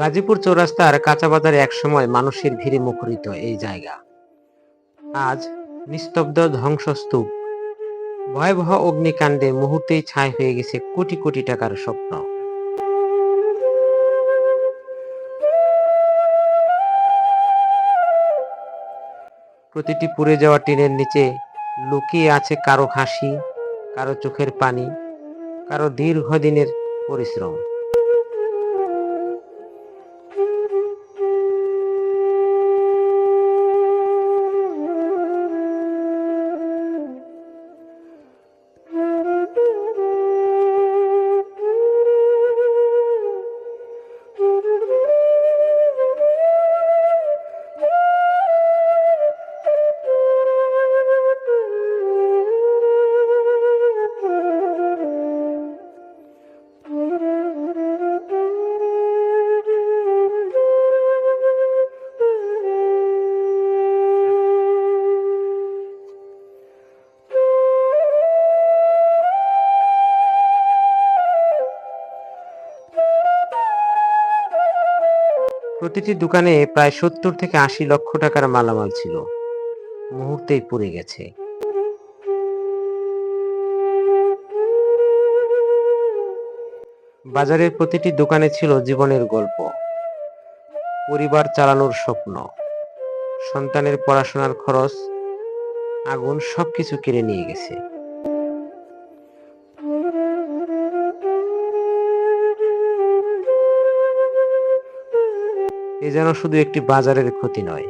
গাজীপুর চৌরাস্তার কাঁচা বাজারে একসময় মানুষের ভিড়ে মুখরিত এই জায়গা। আজ নিস্তব্ধ ধ্বংসস্তূপ। ভয়াবহ অগ্নিকাণ্ডে মুহূর্তেই ছাই হয়ে গেছে কোটি কোটি টাকার স্বপ্ন। প্রতিটি পুড়ে যাওয়া টিনের নিচে লুকিয়ে আছে কারও হাসি, কারও চোখের পানি, কারও দীর্ঘদিনের পরিশ্রম। প্রতিটি দোকানে প্রায় সত্তর থেকে আশি লক্ষ টাকার মালামাল ছিল। মুহূর্তেই পুড়ে গেছে। বাজারের প্রতিটি দোকানে ছিল জীবনের গল্প। পরিবার চালানোর স্বপ্ন, সন্তানের পড়াশোনার খরচ, আগুন সবকিছু কেড়ে নিয়ে গেছে। এ যেন শুধু একটি বাজারের ক্ষতি নয়,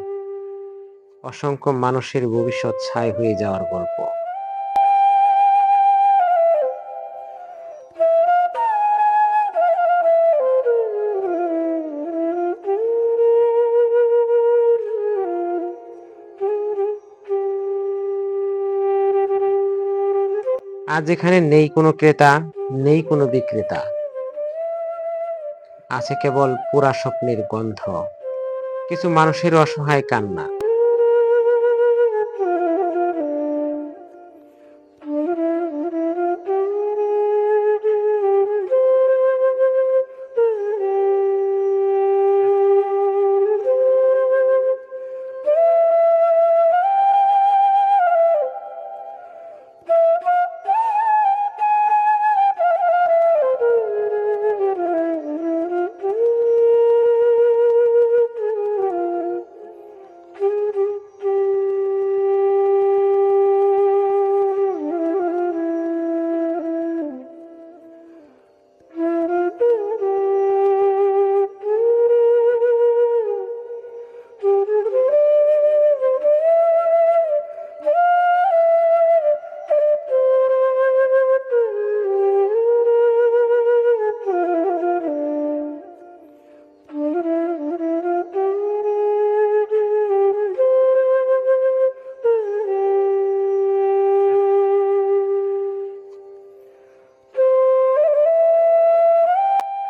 অসংখ্য মানুষের ভবিষ্যৎ ছাই হয়ে যাওয়ার গল্প। আজ এখানে নেই কোনো ক্রেতা, নেই কোনো বিক্রেতা। আছে কেবল পুরা স্বপ্নের গন্ধ। কিছু মানুষের অসহায় কান্না।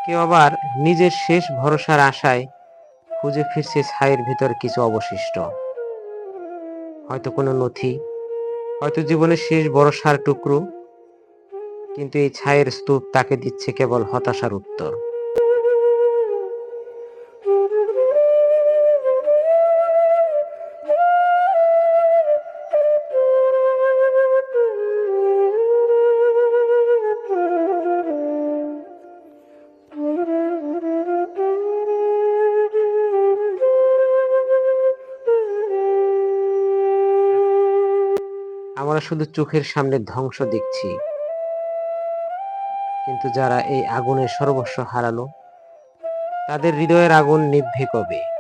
কেউ আবার নিজের শেষ ভরসার আশায় খুঁজে ফিরছে ছাইয়ের ভিতর কিছু অবশিষ্ট। হয়তো কোনো নথি, হয়তো জীবনের শেষ ভরসার টুকরো, কিন্তু এই ছায়ের স্তূপ তাকে দিচ্ছে কেবল হতাশার উত্তর। আমরা শুধু চোখের সামনে ধ্বংস দেখছি। কিন্তু যারা এই আগুনে সর্বস্ব হারালো, তাদের হৃদয়ের আগুন নিভবে কবে?